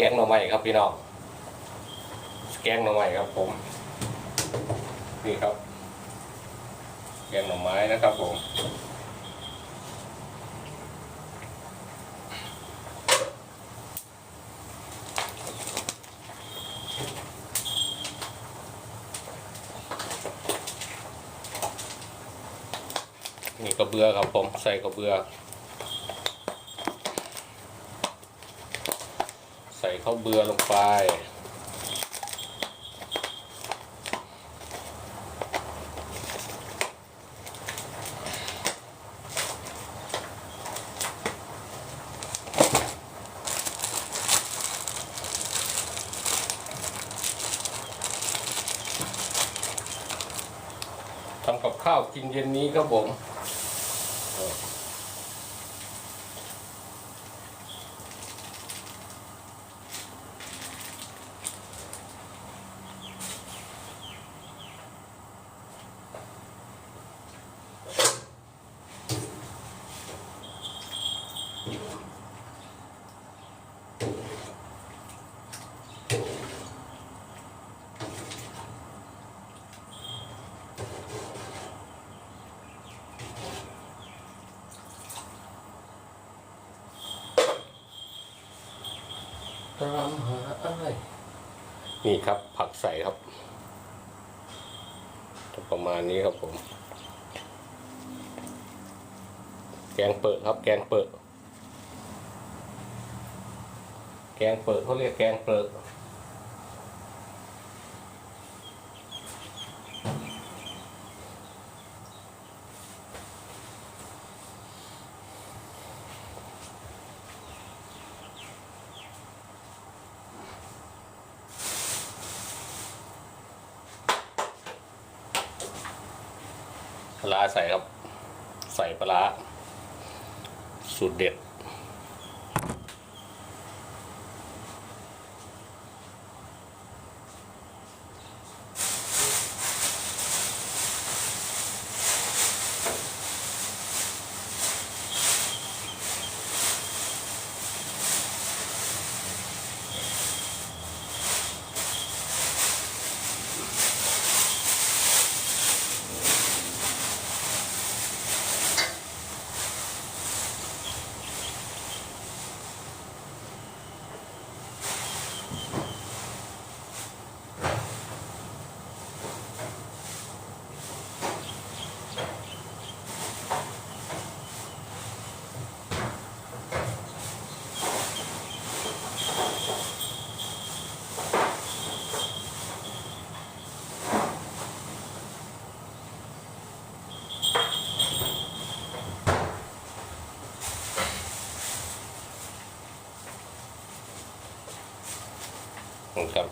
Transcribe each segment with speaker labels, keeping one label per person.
Speaker 1: แกงหน่อไม้ครับพี่น้องแกงหน่อไม้ครับ ผมนี่ครับ แกงหน่อไม้นะครับผมนี่กระเบือครับผมใส่กระเบือ ใส่ ข้าวเบือลงไป ทำกับข้าวกินเย็นนี้ครับผมามหาอะไรนี่ครับผักใส่ครับ ประมาณนี้ครับผม แกงเปิดครับ แกงเปิด แกงเปิดเขาเรียกแกงเปิด ลาใส่ครับ ใส่ปลาสูตรเด็ด นะครับ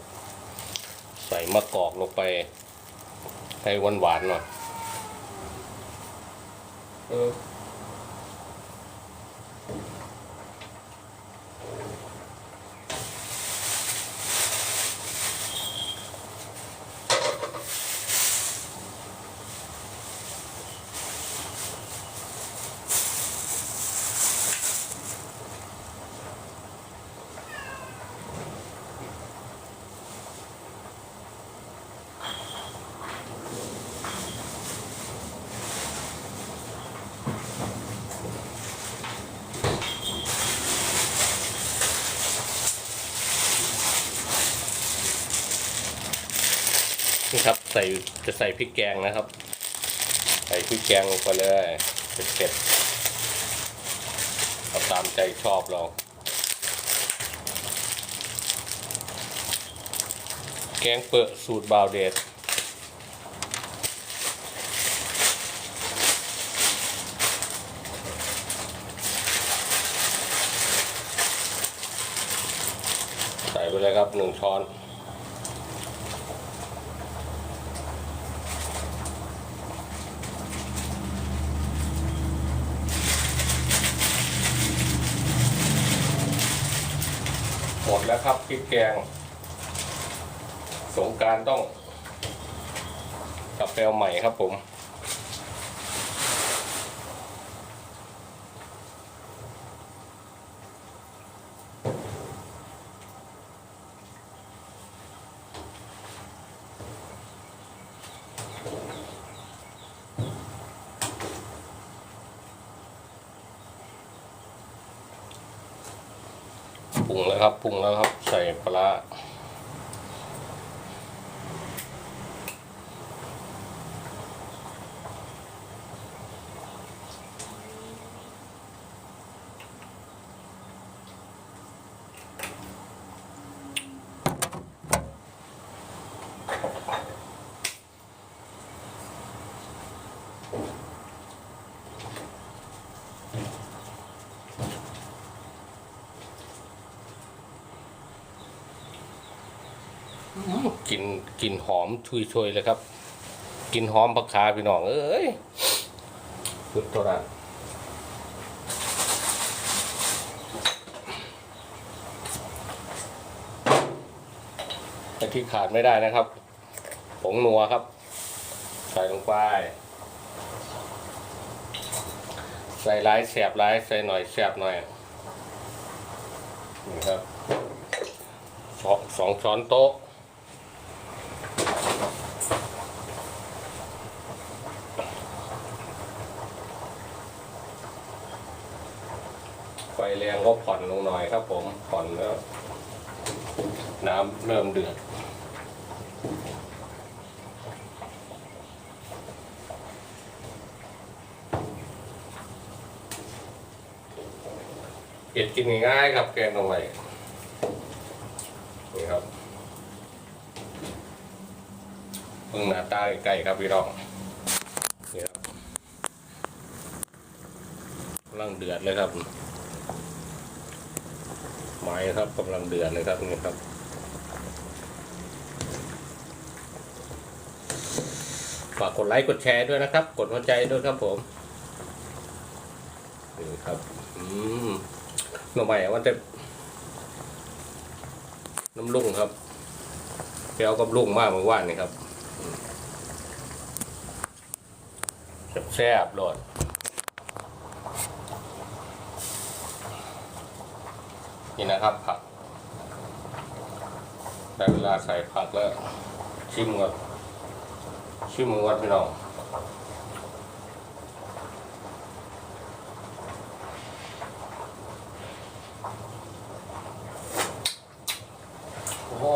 Speaker 1: ใส่มะกอกลงไป ให้หวานหวานๆหน่อย ใส่จะใส่พริกแกงนะครับ ใส่พริกแกงลงไปเลยเผ็ดๆเอาตามใจชอบเราแกงเปิดสูตรบาวเดชใส่ไปเลยครับหนึ่งช้อน หมดแล้วครับพริกแกง สงการต้องกลับไปเอาใหม่ครับผม ปรุงแล้วครับปรุงแล้วครับ ใส่ปลา ร้ากินกินหอมชุยชยเลยครับกลิ่นหอมผักคาพี่น้องเอ้ยสุดโทษนะแต่ที่ขาดไม่ได้นะครับ ผงนัวครับ ใส่ลงไป ใส่ร้ายแสบร้ายใส่หน่อยแสบหน่อยนี่ครับสองสองช้อนโต๊ะ ฟแรงก็ผ่อนลงหน่อยครับ ผมผ่อนแล้วน้ำเริ่มเดือดเก็ดกินง่ายๆครับแกงตรงไหนนี่ครับเพิ่งหน้าตาใกล้ๆครับพี่น้องนี่ครับกำลังเดือดเลยครับ ไม้ครับกำลังเดือดเลยครับนี่ครับฝากกดไลค์กดแชร์ด้วยนะครับ กดหัวใจด้วยครับผมนี่ครับอืมหน่อไม้วันจะน้ำลุ่งครับเปรี้ยวกับลุ่งมากเมื่อวานนี่ครับแซ่บๆโลด นี่นะครับผักได้เวลาใส่ผักแล้วชิมก่อนชิมก่อนพี่น้องโอ้โห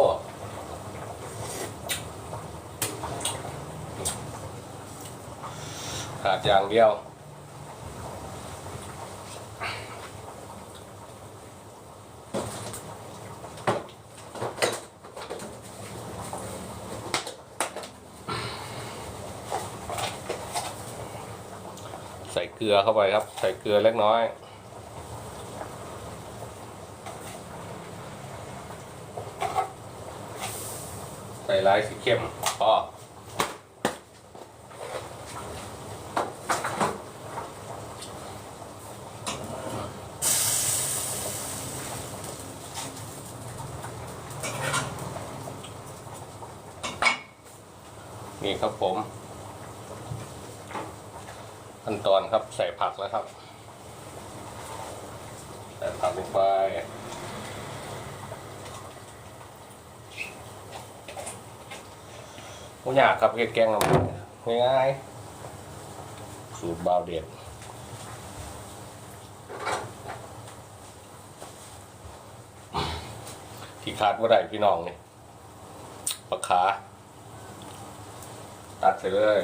Speaker 1: ขาดอย่างเดียว เกลือเข้าไปครับ ใส่เกลือเล็กน้อย ใส่ลายสีเข้มพอนี่ครับผม ขั้นตอนครับใส่ผักแล้วครับ ใส่ผักลงไปไม่ยากครับเก็ดแกงง่ายๆสูตรบาวเด็ดที่ขาดว่าไรพี่น้องนี่ปลาขาตัดไปเลย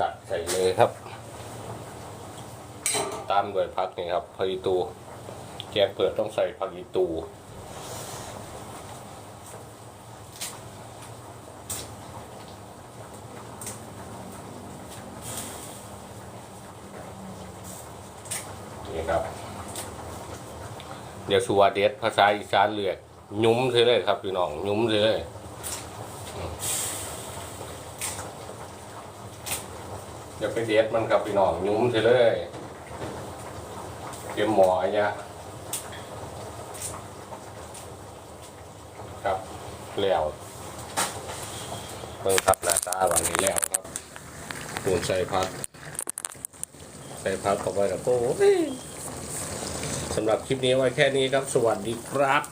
Speaker 1: ตัดใส่เลยครับ ตามด้วยผักนี่ครับผักอีตูแกงเปิดต้องใส่ผักอีตูนี่ครับเดี๋ยวสุวเดสภาษาอีสานเรียกยุ้มเลยครับพี่น้องยุ้มเลยอืม เดี๋ยวไปเดสมันครับพี่น้องยุ้มเลยเตรียมหมออันเนี้ยครับแล้วเพิ่งครับหน้าตาวันนี้แล้วครับปูนใส่พักใส่พักเข้าไปแล้วโอ้ยสำหรับคลิปนี้ไว้แค่นี้ครับ สวัสดีครับ